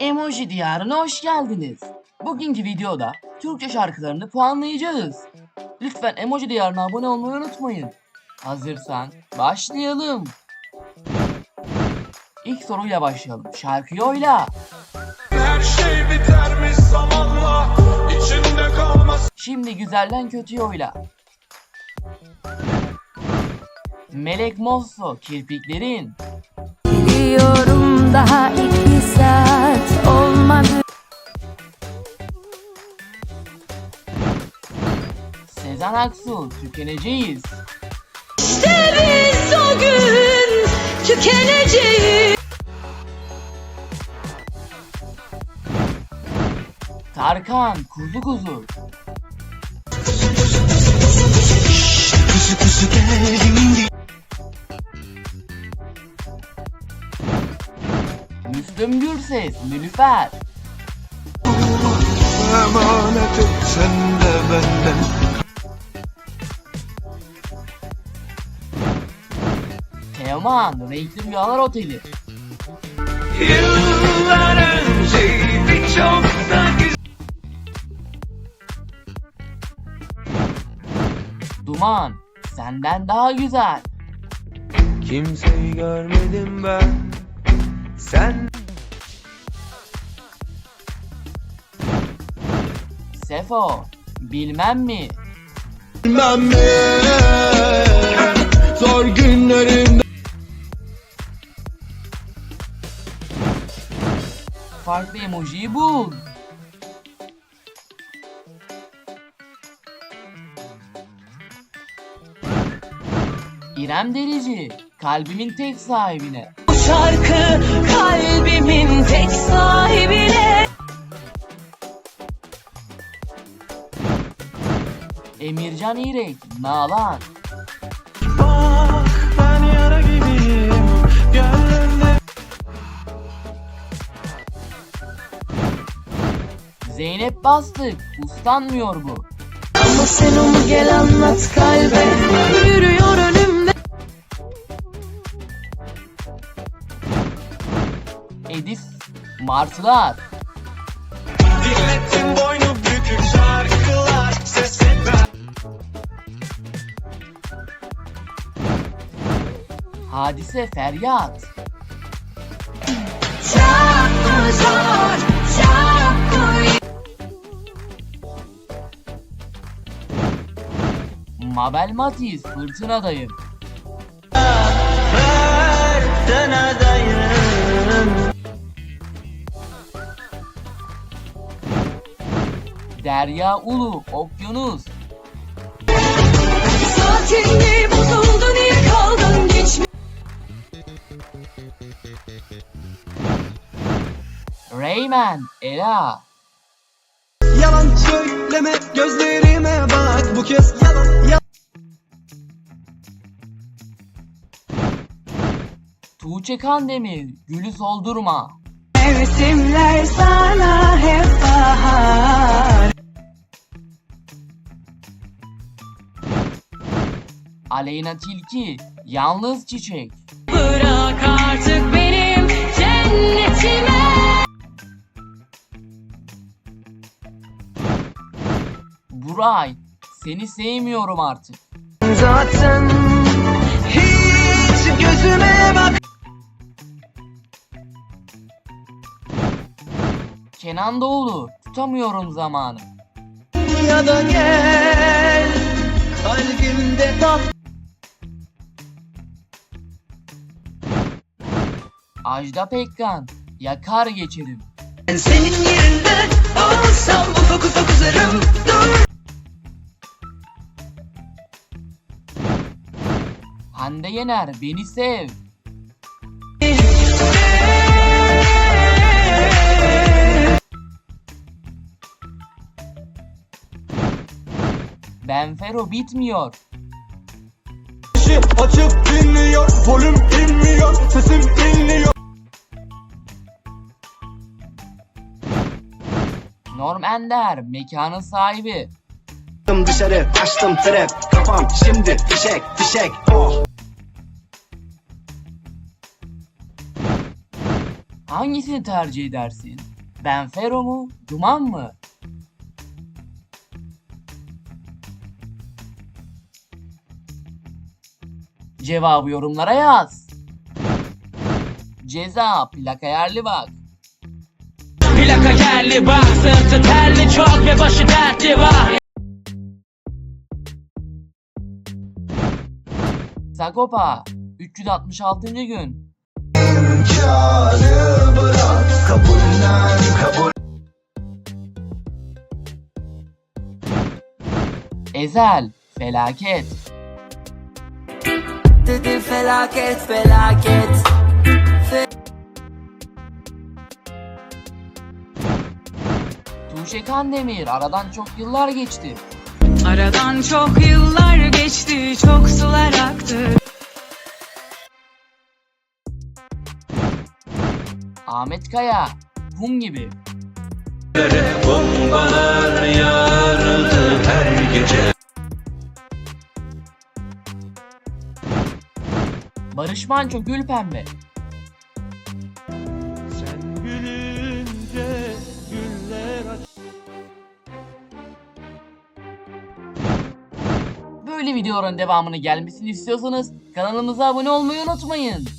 Emoji diyarına hoş geldiniz. Bugünkü videoda Türkçe şarkılarını puanlayacağız. Lütfen Emoji diyarına abone olmayı unutmayın. Hazırsan başlayalım. İlk soruyla başlayalım. Şarkıyı oyla. Her şey bitermiş zamanla içinde kalmaz Şimdi güzelden kötüye oyla. Melek Mosso kirpiklerin. Biliyorum daha iki saat olmadı Sezen Aksu tükeneceğiz. İşte biz o gün tükeneceğiz Tarkan kuzu. Kuzu Müslüm Gürses Nilüfer. Emanet et sen de benden Teoman Renkli Rüyalar Oteli. Yıllar önceydi çok da güzel Duman senden daha güzel. Kimseyi görmedim ben Sen Sefo bilmem mi? bilmem mi Zor günlerimde Farklı emojiyi bul. İrem Derici kalbimin tek sahibine. Bu şarkı kalbimin tek sahibine Emircan İrek Nalan. Bak ben yara gibiyim Gönlümde Zeynep Bastık uslanmıyor bu. Ama sen onu gel anlat kalbe Yürüyor önümde Edis Martılar. Hadise Feryat. Mabel Matiz Fırtınadayım. Sen adayım Derya Ulu Okyanus. Saatin mi bozuldu niye kaldın Rayman Ela. Yalan söyleme gözlerime bak bu kez yalan yalan Tuğçe Kandemir Gülü Soldurma. Mevsimler sana hep bahar Aleyna Tilki Yalnız Çiçek. Bırak artık benim cennetime Buray Seni sevmiyorum artık. Zaten hiç gözüme bak Kenan Doğulu Tutamıyorum zamanı. ya da gel Kalbimde bak Ajda Pekkan Yakar geçerim. Ben senin yerinde olsam ufak ufak uzarım Dur Hande Yener Beni Sev. Benfero bitmiyor. Açıp dinliyor Volüm inmiyor Sesim inliyor Norm Ender mekanın sahibi. dışarı açtım trap Kafam şimdi fişek fişek oh Hangisini tercih edersin? Benfero mu? Duman mı? Cevabı yorumlara yaz. Ceza plaka yerli bak. Plaka yerli bak Sırtı terli çok ve başı dertli var Sagopa 366. gün. Ezel felaket. Dedi felaket felaket Tuğçe Kandemir aradan çok yıllar geçti. Aradan çok yıllar Ahmet Kaya kum gibi. Bombalar yağardı her gece Barış Manço gül pembe. Sen gülünce güller aç Böyle videoların devamını gelmesini istiyorsanız kanalımıza abone olmayı unutmayın.